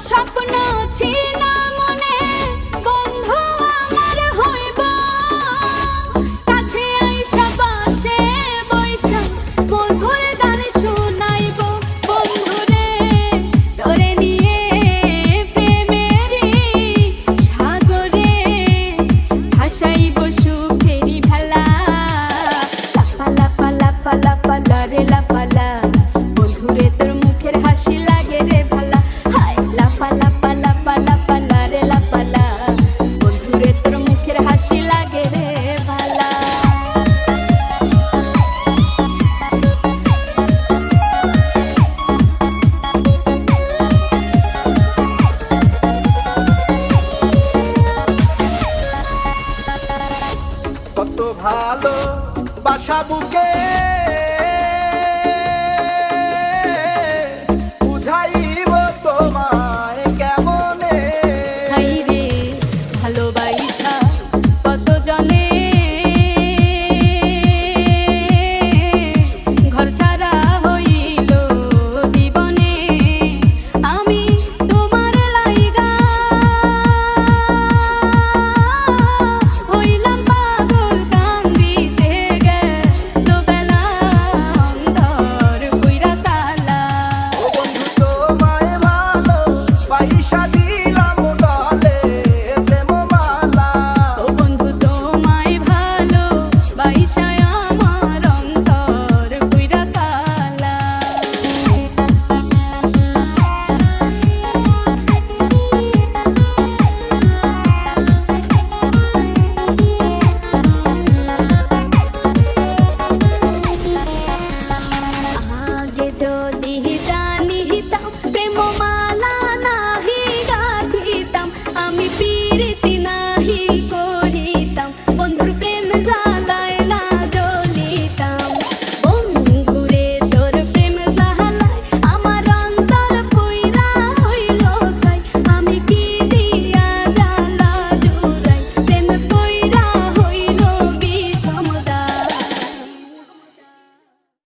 স্বপ্ন ছিল ভালো বাসা বুকে। বুঝাইব তোমায় কেমনে? ভালোবাসা।